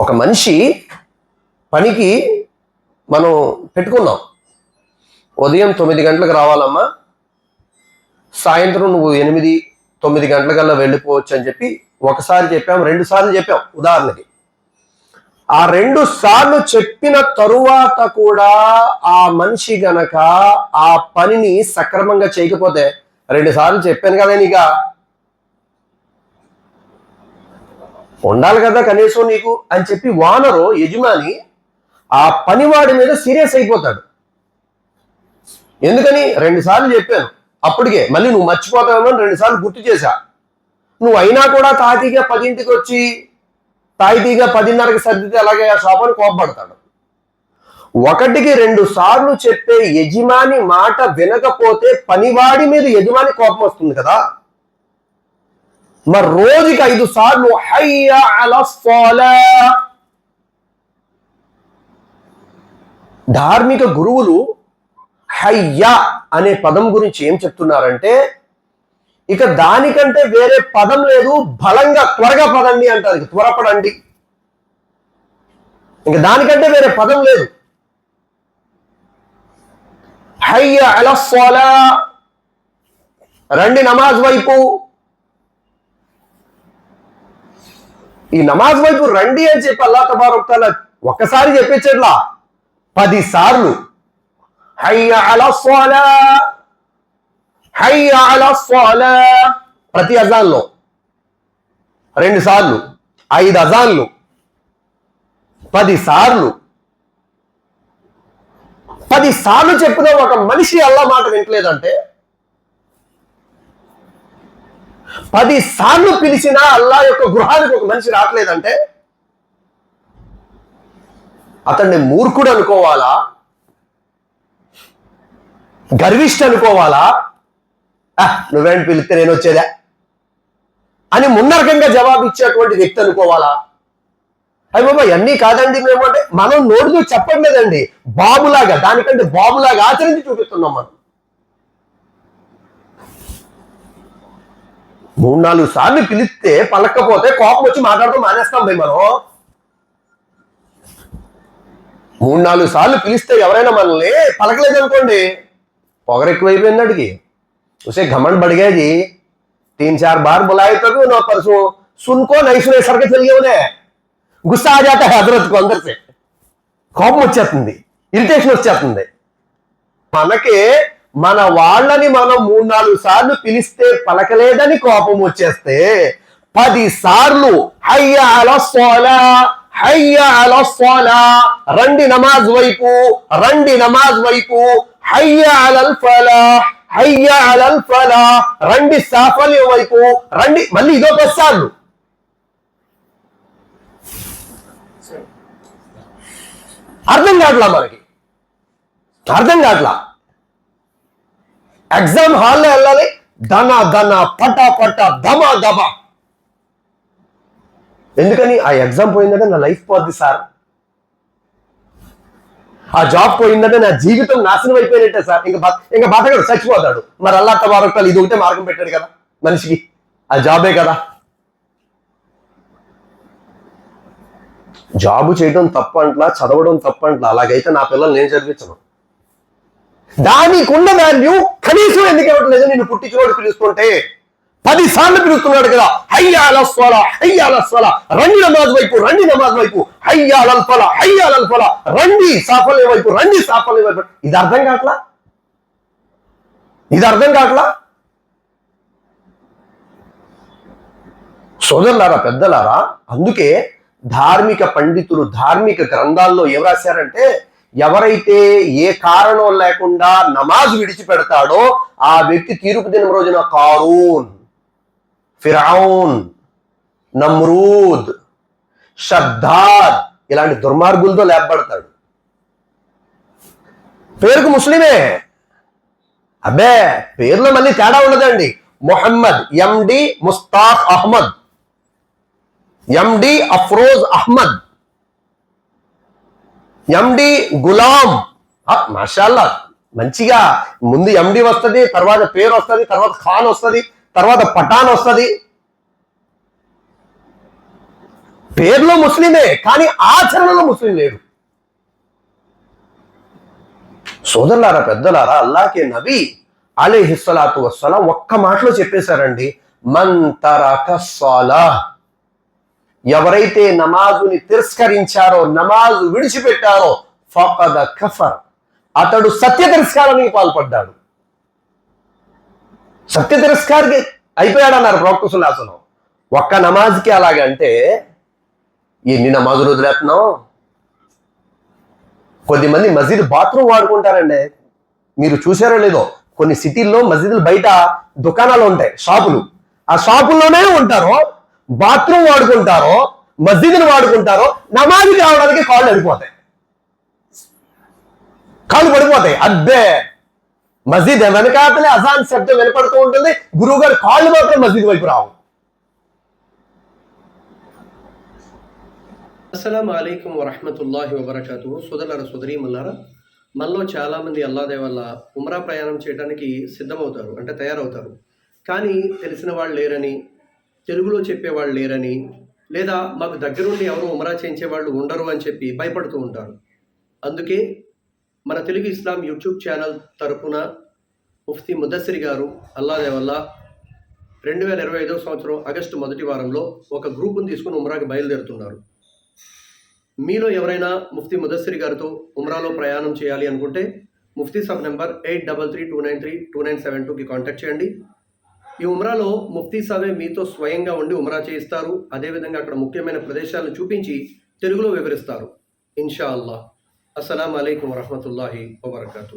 ఒక మనిషి పనికి మనం పెట్టుకున్నాం. ఉదయం తొమ్మిది గంటలకు రావాలమ్మా. సాయంత్రం నువ్వు ఎనిమిది తొమ్మిది గంటలకల్లా వెళ్ళిపోవచ్చు అని చెప్పి ఒకసారి చెప్పాం రెండు సార్లు చెప్పాం ఉదాహరణకి. ఆ రెండు సార్లు చెప్పిన తరువాత కూడా ఆ మనిషి గనక ఆ పనిని సక్రమంగా చేయకపోతే రెండు సార్లు చెప్పాను కదా నీక? ఉండాలి కదా కనీసం నీకు అని చెప్పి వానరు యజమాని ఆ పనివాడి మీద సీరియస్ అయిపోతాడు. ఎందుకని? రెండు సార్లు చెప్పాను. అప్పటికే మళ్ళీ నువ్వు మర్చిపోతావేమో అని గుర్తు చేశా. నువ్వు అయినా కూడా తాతీగా పదింటికి వచ్చి తాయితీగా పదిన్నరకి సర్దితే అలాగే ఆ షాపని కోపపడతాడు. ఒకటికి రెండు సార్లు చెప్పే యజమాని మాట వినకపోతే పనివాడి మీద యజమాని కోపం వస్తుంది కదా. మరి రోజుకి ఐదు సార్లు హయ్యా అలా ధార్మిక గురువులు హయ్యా అనే పదం గురించి ఏం చెప్తున్నారంటే ఇక దానికంటే వేరే పదం లేదు బలంగా త్వరగా పదండి అంటారు. ఇక త్వరపడండి. ఇంక దానికంటే వేరే పదం లేదు. హయ్య అలస్వాలా రండి నమాజ్ వైపు. ఈ నమాజ్ వైపు రండి అని చెప్పి అల్లా తబారొక్తాల ఒక్కసారి చెప్పించట్లా పది సార్లు. ప్రతి అజాన్లో. రెండు సార్లు. ఐదు అజాన్లు. పది సార్లు. పది సార్లు చెప్పిన ఒక మనిషి అల్లా మాట వింటలేదంటే పది సార్లు పిలిచినా అల్లా యొక్క గృహానికి ఒక మనిషి రావట్లేదంటే? అతన్ని మూర్ఖుడు అనుకోవాలా? గర్విష్ఠ అనుకోవాలా? "ఆ, నువ్వేంటి పిలిస్తే నేను వచ్చేదా? అని మున్నరకంగా జవాబు ఇచ్చేటువంటి వ్యక్తి అనుకోవాలా? అయ్యి బాబా అన్నీ కాదండి మేము అంటే మనం నోటితో చెప్పట్లేదండి. బాబులాగా దానికంటే బాబులాగా ఆచరించి చూపిస్తున్నాం మనం. మూడు నాలుగు సార్లు పిలిస్తే పలక్కపోతే కోపం వచ్చి మాట్లాడుతూ మానేస్తాం భయ్ మనం మూడు నాలుగు సార్లు పిలిస్తే ఎవరైనా మనల్ని పలకలేదు అనుకోండి పొగరు ఎక్కువైపోయింది అడిగి उसे घमंड बढ़ गया जी तीन चार बार बुलाए तो भी उन्होंने परसों सुनको नहीं सुने सर के चल गए उन्हें गुस्सा आ जाता है हजरत को अंदर से కోపం వచ్చేస్తుంది ఇరిటేషన్ వచ్చేస్తుంది మనకి మన వాళ్ళని మనం మూడు నాలుగు సార్లు పిలిస్తే పలకలేదని కోపం వచ్చేస్తే పది సార్లు హయ్య అలా సోలా హయ్య అలా రండి నమాజ్ వైపు రండి నమాజ్ వైపు హయ్య అలల్ ఫలా హయ్య అలల్ ఫలా రండి సాఫల్యం వైపు రండి మళ్ళీ ఇదో పది సార్లు. అర్థం కావట్లా మనకి? అర్థం కావట్లా? ఎగ్జామ్ హాల్లో వెళ్ళాలి. ధన ధన పట పట దమ దమ ఎందుకని? ఆ ఎగ్జామ్ పోయిందంటే నా లైఫ్ పోద్ది సార్. ఆ జాబ్ పోయిందంటే నా జీవితం నాశనం అయిపోయినట్టే సార్. ఇంకా ఇంకా బతకడు చచ్చిపోతాడు. మరి అల్లా తబారకాలు ఇది ఒకటే మార్గం పెట్టాడు కదా మనిషికి. ఆ జాబే కదా. జాబు చేయడం తప్పంట్లా చదవడం తప్పంట్లా. అలాగైతే నా పిల్లల్ని నేను చదివించను. దానికి ఉన్న వాల్యూ కనీసం ఎందుకు ఇవ్వట్లేదు నేను పుట్టించినోడు పిలుస్తుంటే పది సార్లు పిలుస్తున్నాడు కదా. హయ్యాల స్వల హయ్యాల స్వల. రండి నమాజ్ వైపు రండి నమాజ్ వైపు. హయ్యాలల్ ఫల ఫల రండి సాఫల్య వైపు రండి సాఫల్య వైపు. ఇది అర్థం కావట్లా? ఇది అర్థం కావట్లా? సోదరులారా పెద్దలారా అందుకే ధార్మిక పండితులు ధార్మిక గ్రంథాల్లో ఏం రాశారంటే ఎవరైతే ఏ కారణం లేకుండా నమాజ్ విడిచిపెడతాడో ఆ వ్యక్తి తీర్పు దినం రోజున కారూన్ ఫిరౌన్ నమ్రూద్ షద్దార్ ఇలాంటి దుర్మార్గులతో లేపబడతాడు. పేరుకు ముస్లిమే. అబ్బే పేర్లో మళ్ళీ తేడా ఉండదండి. మొహమ్మద్ ఎండి ముస్తాఫ్ అహ్మద్. ఎండి అఫ్రోజ్ అహ్మద్. ఎండి గులాం మాషాల్లా మంచిగా ముందు ఎండి వస్తది తర్వాత పేరు వస్తది తర్వాత ఖాన్ వస్తది తర్వాత పఠాన్ వస్తది. పేర్లో ముస్లిమే కానీ ఆచరణలో ముస్లిం లేడు సోదరులారా పెద్దలారా అల్లాకే నబీ హిస్సలాతు వస్తలా ఒక్క మాటలో చెప్పేశారండి మన్ తరక ఎవరైతే నమాజుని తిరస్కరించారో నమాజు విడిచిపెట్టారో ఫకద కఫర్ అతడు సత్య తిరస్కారానికి పాల్పడ్డాడు. సత్య తిరస్కారికి అయిపోయాడు అన్నారు ప్రవక్త సుల్లాసనం ఒక్క నమాజ్కి అలాగంటే ఎన్ని నమాజులు వదిలేస్తున్నాం కొద్దిమంది మసీదు బాత్రూమ్ వాడుకుంటారండి. మీరు చూసారో లేదో కొన్ని సిటీల్లో మసీదులు బయట దుకాణాలు ఉంటాయి షాపులు. ఆ షాపుల్లోనే ఉంటారు. బాత్రూమ్ వాడుకుంటారో మస్జిద్ని వాడుకుంటారో నమాజ్ కావడానికి కాళ్ళు అడిపోతాయి కాళ్ళు పడిపోతాయి. అద్దే మస్జిద్ వెనకాతలే అజాన్ శబ్దం వినపడుతూ ఉంటుంది. గురువు గారు కాళ్ళు మాత్రం మస్జిద్ వైపు రావు. అస్సలం అయికం వరహమతుల్లాహి వబర్కాతు సోదరులారా సోదరీమల్లారా మనలో చాలామంది అల్లాదే వల్ల ఉమ్రా ప్రయాణం చేయడానికి సిద్ధమవుతారు అంటే తయారవుతారు. కానీ తెలిసిన వాళ్ళు లేరని తెలుగులో చెప్పేవాళ్ళు లేరని లేదా మాకు దగ్గరుండి ఎవరు ఉమరా చేయించే వాళ్ళు ఉండరు అని చెప్పి భయపడుతూ ఉంటారు. అందుకే మన తెలుగు ఇస్లాం యూట్యూబ్ ఛానల్ తరపున ముఫ్తీ ముదస్సిరి గారు అల్లాదే వల్ల రెండు వేల ఇరవై ఐదో సంవత్సరం ఆగస్టు మొదటి వారంలో ఒక గ్రూపును తీసుకుని ఉమ్రాకి బయలుదేరుతున్నారు. మీలో ఎవరైనా ముఫ్తీ ముదస్సిరి గారితో ఉమ్రాలో ప్రయాణం చేయాలి అనుకుంటే ముఫ్తీ sub number eight double three two nine three two nine seven టూకి కాంటాక్ట్ చేయండి. ఈ ఉమ్రాలో ముఫ్తీ సాబే మీతో స్వయంగా ఉండి ఉమ్రా చేయిస్తారు. అదేవిధంగా అక్కడ ముఖ్యమైన ప్రదేశాలను చూపించి తెలుగులో వివరిస్తారు. ఇన్షా అల్లా అస్సలం అయికం వరహమతుల్లాహి వబర్కాతూ